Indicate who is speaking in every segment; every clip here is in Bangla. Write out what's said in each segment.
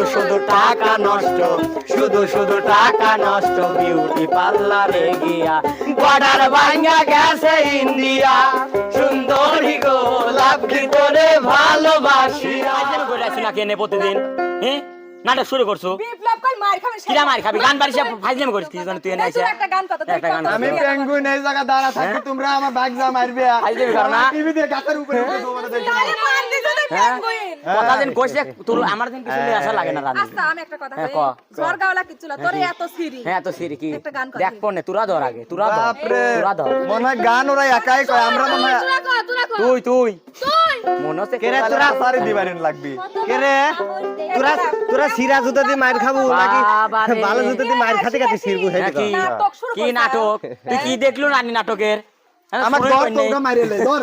Speaker 1: শুধু শুধু টাকা নষ্ট শুধু শুধু টাকা নষ্ট বিউটি পার্লারে গিয়া বর্ডার ভাঙ্গা গেছে ইন্ডিয়া। সুন্দরী গো লাভ ভিতরে ভালোবাসি আজের করে আছি না কেনে প্রতিদিন হ্যাঁ? নাটক শুরু করছ? কিরা মার খাবি গান বাড়ি ফাইজলাম করিস কিছু তুই আইসা
Speaker 2: একটা গান কথা
Speaker 1: একটা গান
Speaker 3: আমি
Speaker 1: করবি।
Speaker 3: পেঙ্গুইন জায়গা দাঁড়া থাকি? তোমরা আমার ব্যাগ যা মারবে।
Speaker 1: ফাইজলামি করো না?
Speaker 3: টিভি দিয়ে গাছের উপরে উঠে তোমার দেখে?
Speaker 1: কথা দিন। কইছে তোর আমার দিন কিছু নিয়ে লাগে না রানী
Speaker 2: আচ্ছা আমি একটা কথা
Speaker 1: হ্যাঁ,
Speaker 2: কই?
Speaker 1: ক।
Speaker 2: না তোর এত সিরি
Speaker 1: হ্যাঁ তো সিরি কি?
Speaker 2: একটা গান কর
Speaker 1: দেখ পনে তুরা ধর আগে তুরা ধর তুরা ধর।
Speaker 3: মনে হয় গান ওরা একাই কয় আমরা মনে হয়
Speaker 1: তুই তুই। মনে হচ্ছে
Speaker 3: কেরে তোরা সারি দিবারিন লাগবি?
Speaker 4: কেরে? তোরা তোরা সিরা জুতা দিয়ে মার খাব নাকি? ভালো জুতা দিয়ে মার খাতে খাতে সিরবু
Speaker 1: হ্যাঁ, কি
Speaker 2: নাটক?
Speaker 1: তুই কি দেখলু নানি নাটকের? হ্যাঁ,
Speaker 3: আমার দর।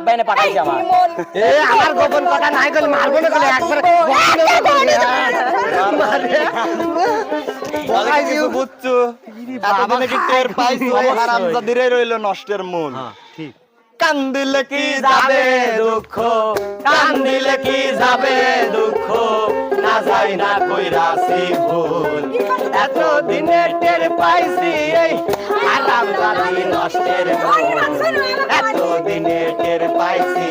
Speaker 1: আব্বা এনে পাঠাইছে আমার
Speaker 4: এ আমার গোপন কথা নাই কইলে মারবো না কইলে একবার
Speaker 3: বুঝছ এতদিনে পাইছো এই হারামজাদিরে রইল নষ্টের মূল
Speaker 4: ঠিক
Speaker 3: কান্দিলে কি
Speaker 1: কি যাবে দুঃখ কান্দিলে কি যাবে দুঃখ না যাই না কইরাছি ভুল এত দিনে টের পাইছি এই আরাম নষ্টের মূল দিনে টের পাইছি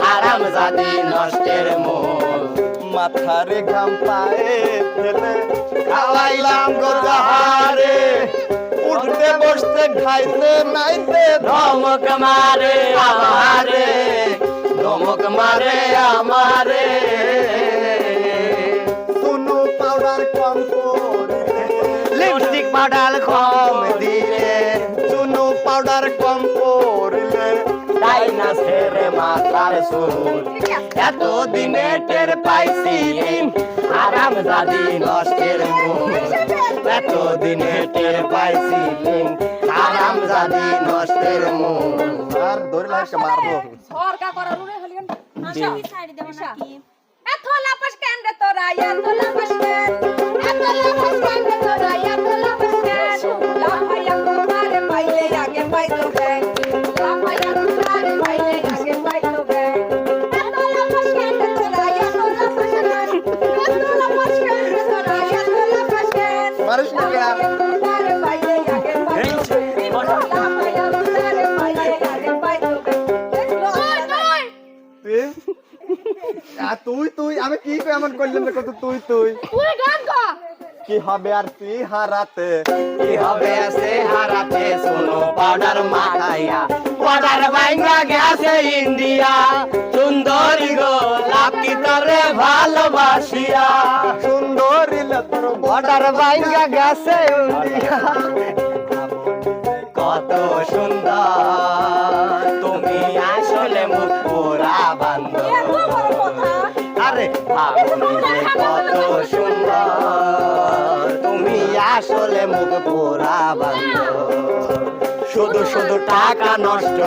Speaker 1: হারাম জাতি নষ্টের মূল
Speaker 3: মাথারে ঘাম পায়ে ফেলে
Speaker 1: খাওয়াইলাম গো যাহারে।
Speaker 3: উঠতে বসতে খাইতে নাইতে
Speaker 1: ধমক মারে আমারে ধমক মারে আমারে।
Speaker 3: সুনু পাউডার কম করিলে
Speaker 1: লিপস্টিক পাউডার কম দিলে সেরে। মাথার চুল এত দিনে টের পাইছি আরাম জাদি নষ্টের মূল এত দিনে টের পাইছি আরাম জাদি নষ্টের মূল
Speaker 3: আর ধরে লাগে মারবো।
Speaker 2: সরকা করার উড়ে হলিয়ন
Speaker 1: জি।
Speaker 2: আশা এত লাপাস কেন রে তোরা? এত লাপাস কেন? এত লাপাস কেন
Speaker 3: তুই? তুই আমি কি এমন করলাম কত তুই তুই? কি হবে আর হারাতে?
Speaker 1: কি হবে সে হারাতে? সোনো পাউডার মাখাইয়া। পাউডার বাইঙ্গা গেছে ইন্ডিয়া। সুন্দরী গো, লাভ কি তরে ভালোবাসিয়া?
Speaker 3: তোর বর্ডার বাইঙ্গা গেছে
Speaker 1: কত সুন্দর। তুমি আসলে মুখ পোড়া বান্ধ আরে কত সুন্দর। তুমি আসলে মুখ পোড়া বান্ধব শুধু শুধু টাকা নষ্ট,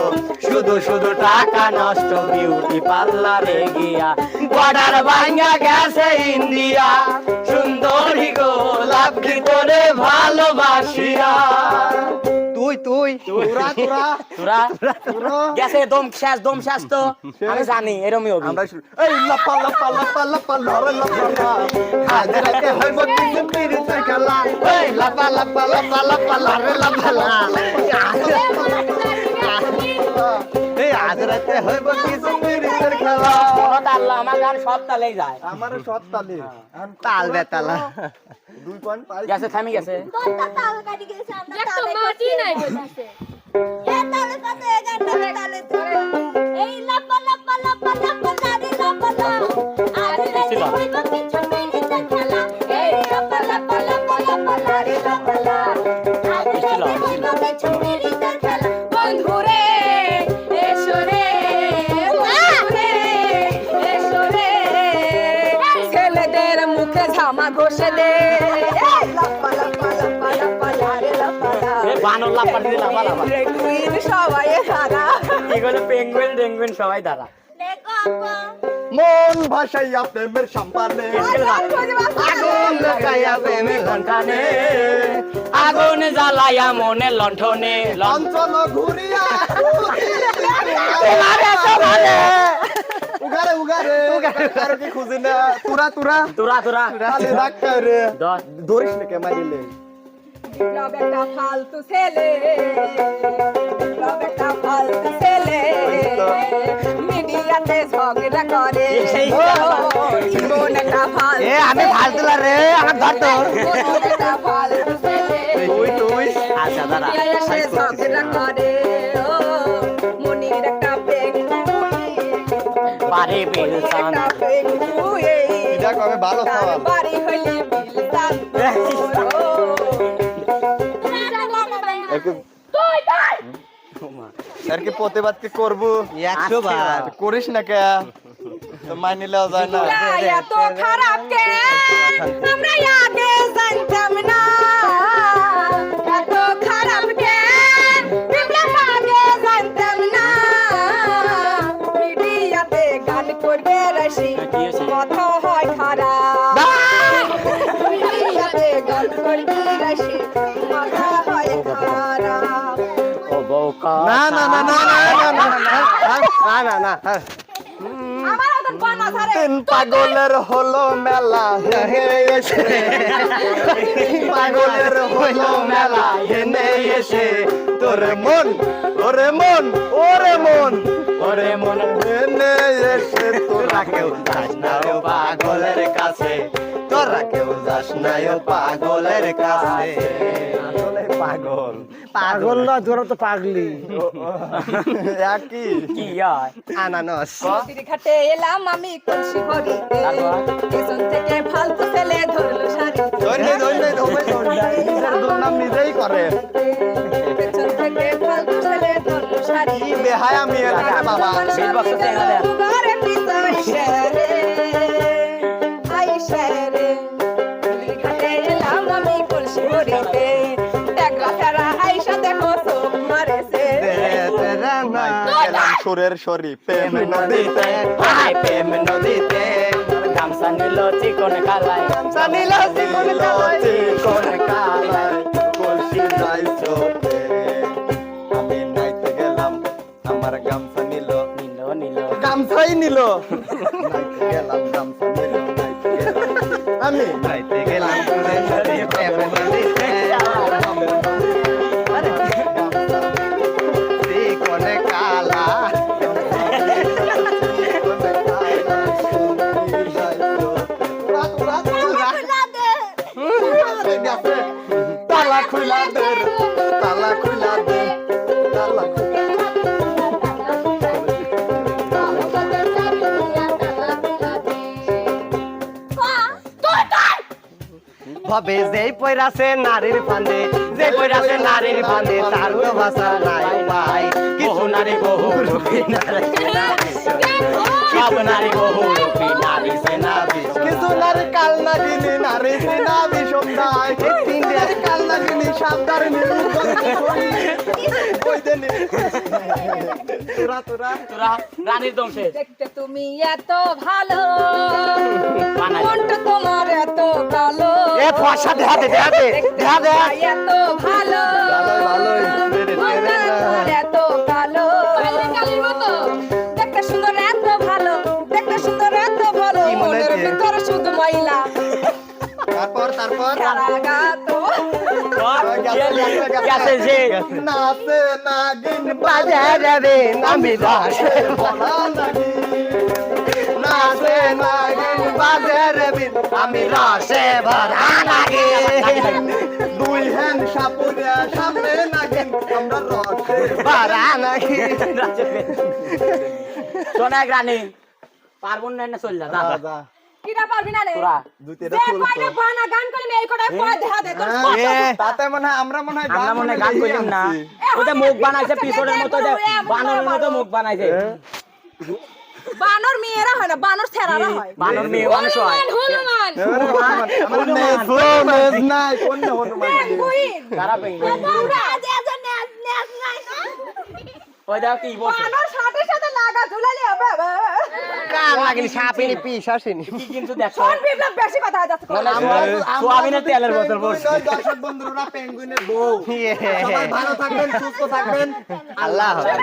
Speaker 1: শুধু শুধু টাকা নষ্ট, বিউটি পার্লারে গিয়া বর্ডার ভাঙ্গা গেছে ইন্ডিয়া। সুন্দরী গো লাভ
Speaker 4: তুই তুই
Speaker 3: তোরা তোরা
Speaker 1: তোরা গেছে দম শেষ দম শেষ তো আমি জানি এরমই হবে
Speaker 3: আমরা এই লাপা লাপা লাপা লাপা লরে লাপা আজ রাতে হইব দিন পিরিতে খেলা এই লাপা লাপা লাপা লাপা লরে লাপা
Speaker 4: এই আজ
Speaker 3: রাতে হইব কিছু পিরিতের খেলা?
Speaker 1: কোনো তাল না, আমার গান সব তালেই যায়।
Speaker 3: আমার সব তালে।
Speaker 4: তাল বেতালা।
Speaker 3: দুই পয়েন্ট পাই
Speaker 1: গেছে থামি গেছে।
Speaker 2: তোরটা তাল কাটি গেছে? আমরা
Speaker 5: একটা
Speaker 2: তালে
Speaker 5: মাটি
Speaker 2: গেছি।
Speaker 5: নাই। হইতাছে
Speaker 2: এ তালে সাথে এ গানটা তালে ধরে এই লাপা লাপা লাপা লাপা লারে লাপা লা আজ রাতে হইব কিছু পিরিতের খেলা? এই লাপা লাপা লাপা লাপা লারে লাপা লা আজ রাতে হইব কিছু সবাই
Speaker 1: দাঁড়া।
Speaker 3: মন ভাসাইয়া প্রেমের সম্পানে।
Speaker 1: আগুন লাগাইয়া প্রেমের লণ্ঠনে আগুন জ্বালাইয়া মনে লণ্ঠনে।
Speaker 3: অঞ্চল ঘুরিয়া উগারে উগারে উগারে কি খুঁজি না? তুরা তুরা।
Speaker 1: তোরা তোরা।
Speaker 3: খালি রাখতে রে ধরিস না কে মারিলে
Speaker 2: বিপ্লব একটা ফালতু ছেলে বিপ্লব একটা ফালতু ছেলে। মিডিয়াতে ঝগড়া করে।
Speaker 1: সেই
Speaker 2: একটা ফালতু
Speaker 4: এ আমি ফালতুলা রে আমার ধর তো
Speaker 2: একটা ফালতু ছেলে।
Speaker 3: তুই তুই।
Speaker 1: আচ্ছা দাঁড়া।
Speaker 2: ঝগড়া করে।
Speaker 1: বারে বেলসান
Speaker 2: একটা পেঙ্গুই
Speaker 3: এটা কবে ভালো
Speaker 2: তার
Speaker 3: সওয়াল
Speaker 2: বাড়ি হইলে বিলতান
Speaker 3: আর কি প্রতিবাদ কি করব
Speaker 4: একশো বার
Speaker 3: করিস না কে তো মাই নিলেও যায় না
Speaker 2: এত খারাপ কে আমরা আগে জানতাম না না
Speaker 3: না না না না না না না
Speaker 4: না না হ্যাঁ।
Speaker 2: আমার ওদের বানা ধরে
Speaker 3: তিন পাগলের হলো মেলা এসে পাগলের হলো মেলা হেনে এসে তোরে মন ওরে মন ওরে মন
Speaker 1: ওরে মন
Speaker 3: হেনে এসে তোরা কেউ যাস না ও পাগলের কাছে। তোরা কেউ যাস না ও পাগলের কাছে। আসলে পাগল।
Speaker 4: পাগল না তোরা তো পাগলি।
Speaker 3: একই।
Speaker 1: কি
Speaker 4: আনানস।
Speaker 2: ঘাটে এলাম আমি কলসি পেছন থেকে ফালতু ছেলে ধরলো শাড়ি
Speaker 3: ধন্য নিজের দুর্নাম নিজেই করে। বেহায়া মেয়ে রে বাবা।
Speaker 1: বিল বক্সে দেখা দেন।
Speaker 2: ঘরে পিছন শেরে আইসে রে নদীর ঘাটে এলাম আমি কলসি ভরিতে দেখলা তারা আইসা দেখো চোখ মারেছে।
Speaker 3: গেলাম সুরের সরি প্রেম নদীতে।
Speaker 1: হাই প্রেম নদীতে। গামছা নিল চিকন কালাই গামছা নিল চিকন কালাই
Speaker 3: চিকন কালায়। কলসি যাইছোতে গামছা চিকন কালা তালা খুলা দে তালা খুলা দে।
Speaker 4: ভবে যেই পয়রাছে নারীর ফান্দে যে পয়রাছে নারীর ফান্দে তার তো ভাষা নাই পাই
Speaker 1: বহু নারী বহু রূপী নারী সব নারী বহু রূপী নারী সেনা
Speaker 3: কিছু নারী কাল নাগিনি নারী সিনা বিষম দায় তিনটে কাল নাগিনি সাবধান তুরা তুরা
Speaker 1: তোরা রানীর দম শেষ।
Speaker 2: দেখতে তুমি এত ভালো। মনটা তোমার এত
Speaker 4: এ পয়সা দেখা দে দেখা দে দেখা দে।
Speaker 2: এত ভালো ভালো। এত কালো দেখতে সুন্দর এত ভালো দেখতে সুন্দর এত ভালো। মনের ভিতর শুধু মহিলা।
Speaker 3: তারপর তারপর? নাগিন
Speaker 4: বাজারে নামি
Speaker 3: দাস নাগিন।
Speaker 4: বাজারে বিন আমি রসে ভরা লাগে
Speaker 3: দুই হ্যান সাপুরে সামনে নাগিন আমরা রসে
Speaker 4: ভরা লাগে
Speaker 1: শোনা গ্রানি পারব না না চল যা যা।
Speaker 3: যা
Speaker 2: পারবি না রে?
Speaker 1: তোরা।
Speaker 3: দুইটা
Speaker 2: যে
Speaker 3: ফুল
Speaker 2: বানা গান করলি এই কয়টা কয় দেখা দে তোর
Speaker 3: তাতে মনে হয় আমরা মনে হয়
Speaker 1: আমরা মনে গান
Speaker 3: লেগেই
Speaker 1: না। ওদের মুখ বানাইছে পিছনের মতো বানরের মতো মুখ বানাইছে।
Speaker 2: বানর মেয়েরা হয় না বানর ছেড়ারা হয়।
Speaker 1: বানর মেয়ে মানুষ হয়।
Speaker 2: হনুমান। হনুমান
Speaker 3: নাই, কোন হনুমান
Speaker 1: তারা পেয়ে
Speaker 2: তোমরা আজ এজ নেস নেস নাই।
Speaker 1: ওই দেখো কি বলছে।
Speaker 2: বানর সাথে সাথে লাগা ঝুলালি হবে
Speaker 4: কাম লাগিনি? সাপিনি পিস আসেনি।
Speaker 1: কি কিন্তু দেখো।
Speaker 2: কোন বিপ্লব বেশি কথা যাচ্ছে
Speaker 3: আমরা-
Speaker 1: সোয়াবিনের তেলের বোতল পড়ছে।
Speaker 3: দর্শক বন্ধুরা পেঙ্গুইনের বউ। সবাই ভালো থাকবেন সুস্থ থাকবেন।
Speaker 4: আল্লাহ হাফেজ।